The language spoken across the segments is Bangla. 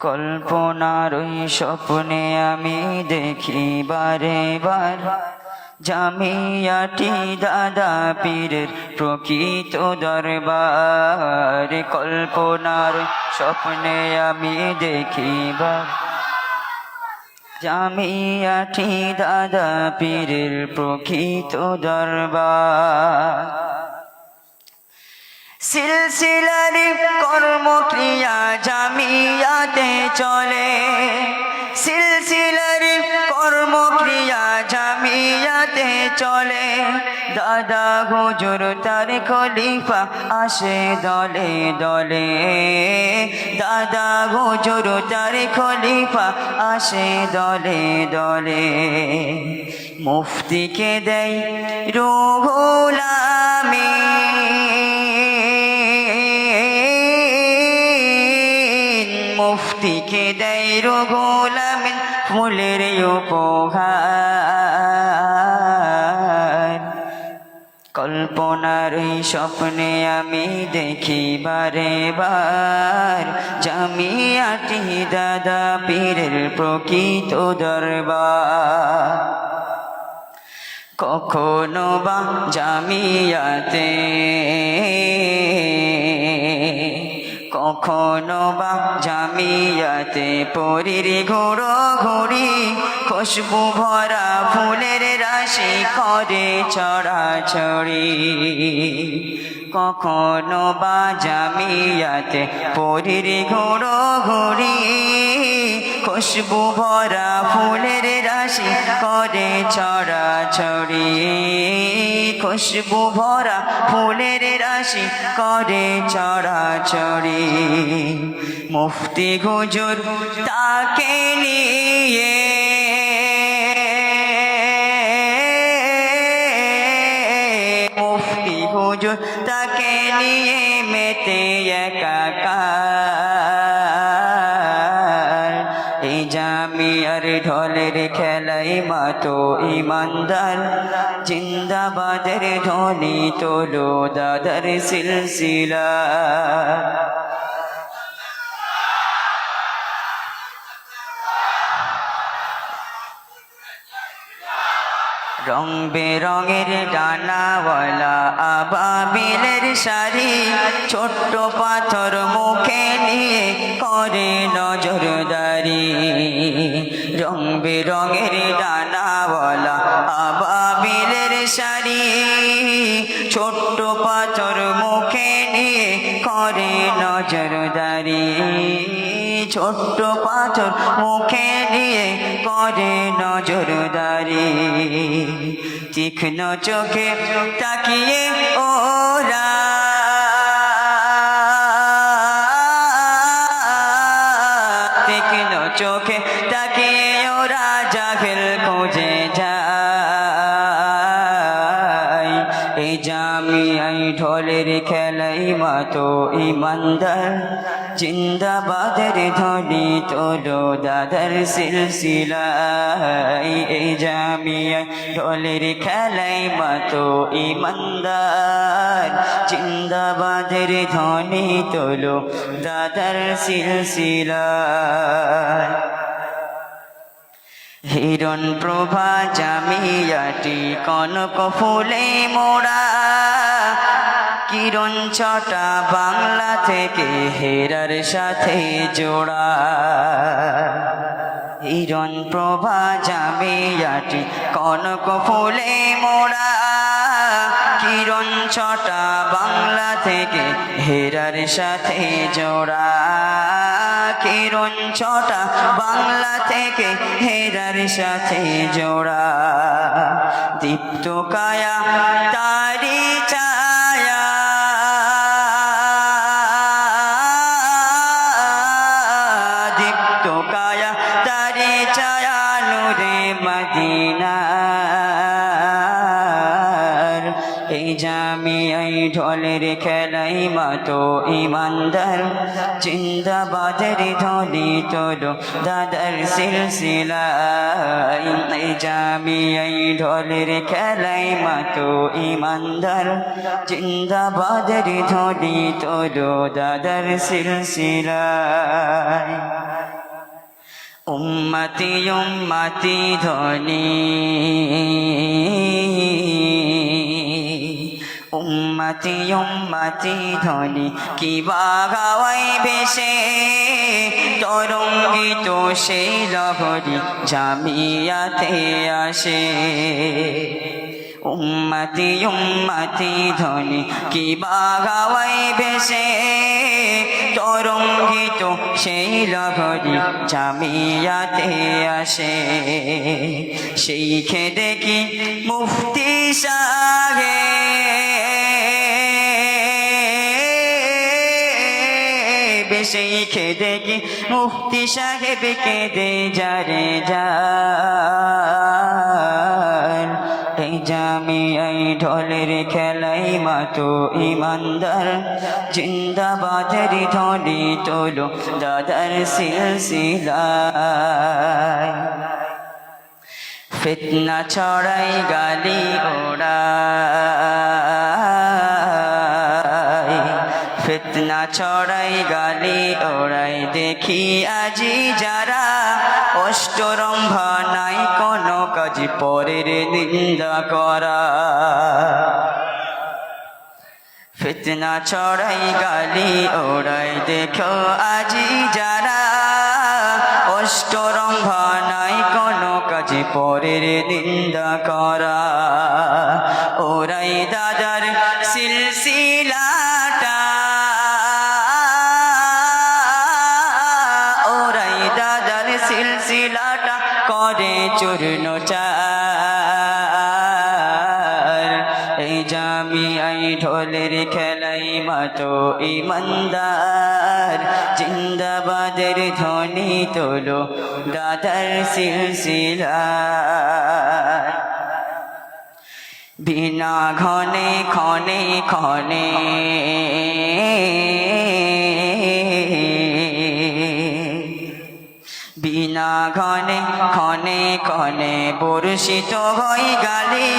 কল্পনার ওই স্বপ্নে আমি দেখি বারে। বার জামিয়াটি দাদা পীরের প্রকৃত দরবার। কল্পনার স্বপ্নে আমি দেখি বার জামিয়াটি দাদা পীরের প্রকৃত দরবার। সিলসিলার কর্মক্রিয়া জামিয়াতে চলে। সিলসিলার কর্মক্রিয়া জামিয়াতে চলে। দাদা হুজুর তার খলিফা আসে দলে দলে। দাদা হুজুর তার খলিফা আসে দলে দলে। মুফতিকে দেয় রুহুলামী রোগোলামিন ফুলের কল্পনার এই স্বপ্নে আমি দেখি বারে বার জামিয়াটি দাদা পীরের প্রকৃত দরবার। কখনো বা জামিয়াতে কখনো জামিয়াতে পরির ঘোড়ো ঘুরি খুশবু ভরা ফুলের রাশি করে ছড়াছড়ি। কখনো বা জামিয়াতে পরির ঘোড়ো ঘুরি খুশবু ভরা ফুলের রাশি করে ছড়াছড়ি। খুশবু ভরা ফুলের রাশি করে ছড়াছড়ি মুফতি হুজুর তাকে নিয়ে মুফতি হুজুর তাকে নিয়ে মেতে একাকার ঢলের খেলাই মাতো ইমানদার। জিন্দাবাদের ধ্বনি তোলো দাদার সিলসিলা। রং বেরঙের ডানাওয়ালা আবাবিলের শাড়ি ছোট্ট পাথর মুখে নিয়ে করে নজরদারি। রং বেরঙের ডানাওয়ালা আবাবিলের শাড়ি ছোট্ট পাথর মুখে নিয়ে করে নজরদারি। ছোট্ট করে নজরদারি। তীক্ষ্ণ চোখে তাকিয়ে ওরা। তীক্ষ্ণ চোখে তাকিয়ে ওরা জাহেল খুঁজে যায়। এই জামিয়াই ঢোলের খেলাই মাতো ইমানদার। জিন্দাবাদের ধ্বনি তোলো দাদার সিলসিলাই এই জামিয়াই ঢোলের খেলাই মাতো ইমানদার। জিন্দাবাদের ধ্বনি তোলো দাদার সিলসিলায়। হিরণ প্রভা জামিয়াটি কনক ফুলে মোড়া কিরণ ছটা বাংলা থেকে হেরার সাথে জোড়া। হিরণ প্রভা জামিয়াটি কনক ফুলে মোড়া। কিরণ ছটা বাংলা থেকে হেরার সাথে জোড়া। কিরণ ছটা বাংলা থেকে হেরার সাথে জোড়া। দীপ্ত কায়া, তারি ছায়া ঢলের খেলাই মাতো ইমানদার। জিন্দাবাদের ধ্বনি তোলো, দাদার সিলসিলাই ঢলের খেলাই মাতো ইমানদার। জিন্দাবাদের ধ্বনি তোলো, দাদার সিলসিলাই উম্মতি উম্মতি ধ্বনি। উম্মতি উম্মতি ধ্বনি। কি বাগাওয়াই বেশে তরঙ্গিত সেই লহরি জামিয়াতে আসে। উম্মতি উম্মতি ধ্বনি। কি বাগাওয়াই বেশে তরঙ্গিত সেই লহরি জামিয়াতে আসে। সেই খেদে কি মুফতি সাহে সেই খেদে কি মুফতি সাহেব কেঁদে যারে যার জামি এই ঢোলের খেলাই মাতো ইমানদার, জিন্দাবাদের ধনি তোলো দাদার সিলসিলায়। ফিতনা ছড়াই গালি ওড়াই ফিতনা ছড়াই গালি, ওড়াই দেখি আজি যারা অষ্টরম্ভা নাই, কোনো কাজ পরের নিন্দা করা। ফিতনা ছড়াই গালি, ওড়াই দেখো আজি যারা অষ্টরম্ভা নাই, কোনো কাজে পরের নিন্দা করা। ওরাই দাদার ইমানদার জিন্দাবাদের ধ্বনি তোলো দাদার সিলসিলা বিনা ঘনে ক্ষণে ক্ষণে বিনা ঘনে ক্ষণে ক্ষণে বর্ষিত হই গালি।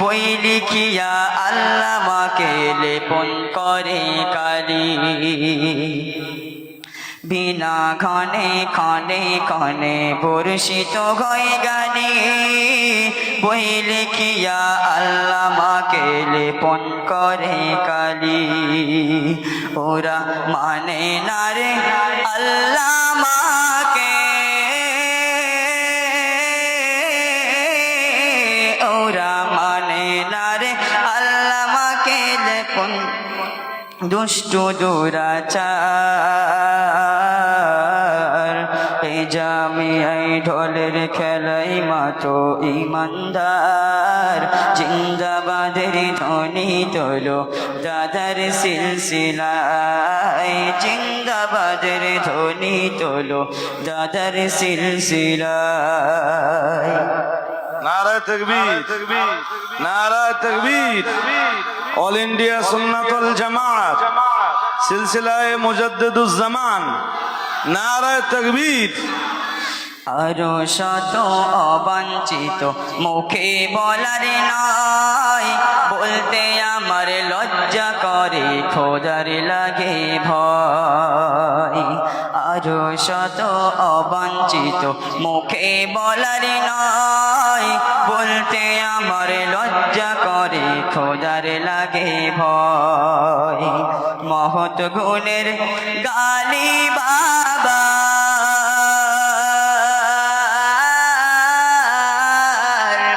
বই লিখিয়া আল্লাহ মাকে লেপন করে কালি বিনা ক্ষণে ক্ষণে ক্ষণে বর্ষিত হয়ে গালি। বই লিখিয়া আল্লাহ মাকে লেপন করে কালি ওরা মানে না রে, আল্লাহ মাকে ওরা মানে না রে? আল্লাহ মাকে লেপন দুষ্ট দুরাচার। এই জামি এই ঢোলের খেলাই মাতো ইমানদার। জিন্দাবাদের ধ্বনি তোলো দাদার সিলসিলায়। জিন্দাবাদের ধ্বনি তোলো দাদার সিলসিলায়। নারা তকবীর নারা তকবীর। অল ইন্ডিয়া সুন্নাতুল জামাত, সিলসিলায়ে মুজাদ্দিদুজ্জামান নারা তকবীর। আরও শত অবাঞ্ছিত মুখে বলার নয় বলতে আমার লজ্জা করে খোদার লাগে ভয়। আরও শত অবাঞ্ছিত। মুখে বলার নয়, বলতে আমার লজ্জা করে খোদার লাগে ভয়। মহৎ গুণের গালি বাবা।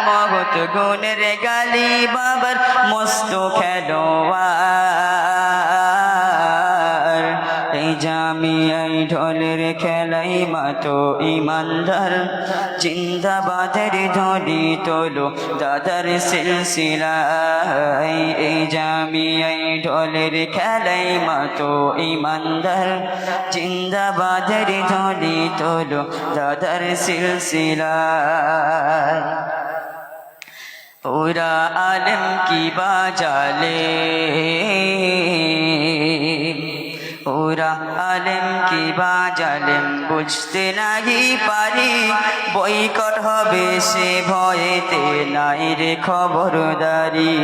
মহৎ গুণের গালি বাবার মস্ত খেলোয়ার মাতো ইমানদার, জিন্দাবাদের ধনি তোলো, দাদার সিলসিলায়। এই জামি এই ঢোলের খেলাই মাতো ইমানদার, জিন্দাবাদের ধনি তোলো, দাদার সিলসিলায়। ওরা আলম কি বাজালে ওরা আলেম কি বাজালেম বুঝতে নাহি পারি। বইকট হবে সে ভয়েতে নাই রে খবরদারি।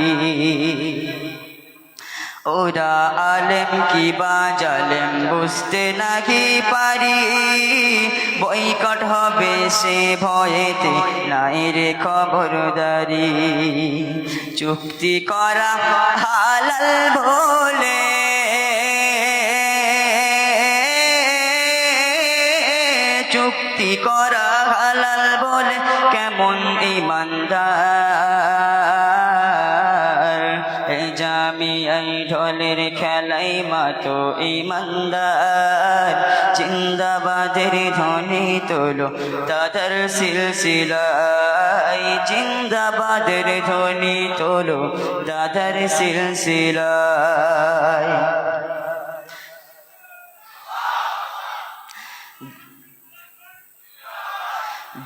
ওরা আলেম কি বাজালেম বুঝতে নাকি পারি। বৈকট হবে সে ভয়েতে নাই রে খবরদারি। চুক্তি করা হালাল বলে চুক্তি করা হালাল বলে কেমন ইমানদার? এই জামি এই ঢোলের খেলাই মাতো ইমানদার। জিন্দাবাদের ধ্বনি তোলো তাদের সিলসিলাই। জিন্দাবাদের ধ্বনি তোলো দাদার সিলসিলাই।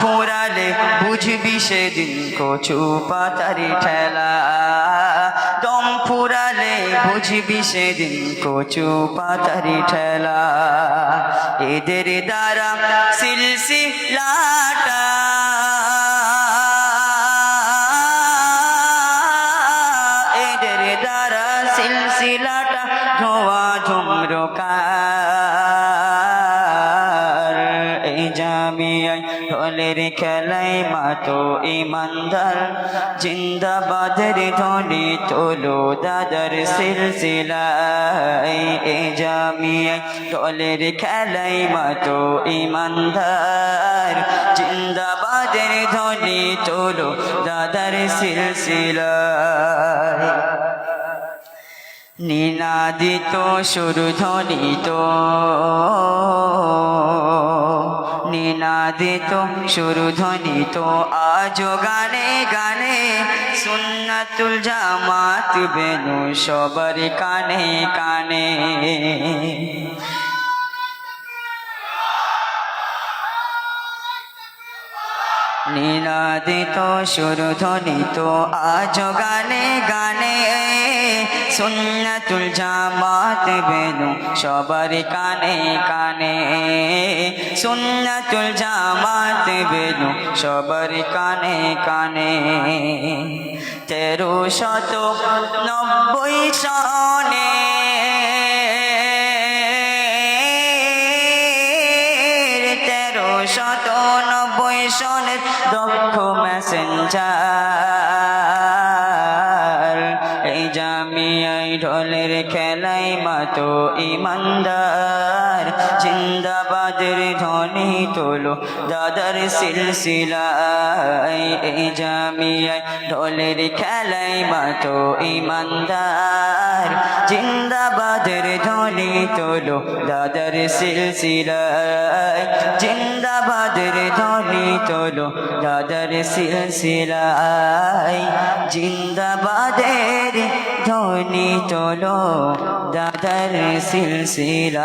ফুরালে বুঝবি সেদিন কচু পাতারি ঠেলা। দম ফুরালে বুঝবি সেদিন কচু পাতারি ঠেলা। এদের দ্বারা সিলসি ঢোলের খেলাই মাতো ইমানদার। জিন্দাবাদের ধ্বনি তোলো দাদার সিলসিলাই এই জামিয়াই ঢোলের খেলাই মাতো ইমানদার। জিন্দাবাদের ধ্বনি তোলো দাদার সিলসিলাই নিনাদিত সুরধ্বনিত নিনাদিত সুরধ্বনিত আজ গানে গানে। সুন্নাতুল জামাত বেনু সবার কানে কানে। নীলাদিত সুরধ্বনিত আজ গানে গানে। সুন্নাতুল জামাত বেনু সবার কানে কানে। সুন্নাতুল জামাত বেনু সবার কানে কানে। তেরো শত নব্বই সনে তেরো শত নব্বই সনে দক্ষ মেসেঞ্জার জামিয়াই ঢোলের খেলাই মাতো ইমানদার। জিন্দাবাদের ধ্বনি তোলো দাদার সিলসিলাই এই জামিয়াই ঢোলের খেলাই মাতো ইমানদার। জিন্দাবাদের ধ্বনি তোলো দাদার সিলসিলাই জিন্দাবাদের ধ্বনি তোলো দাদার সিলসিলাই জিন্দাবাদের ধ্বনি চলো দাদার সিলসিলাই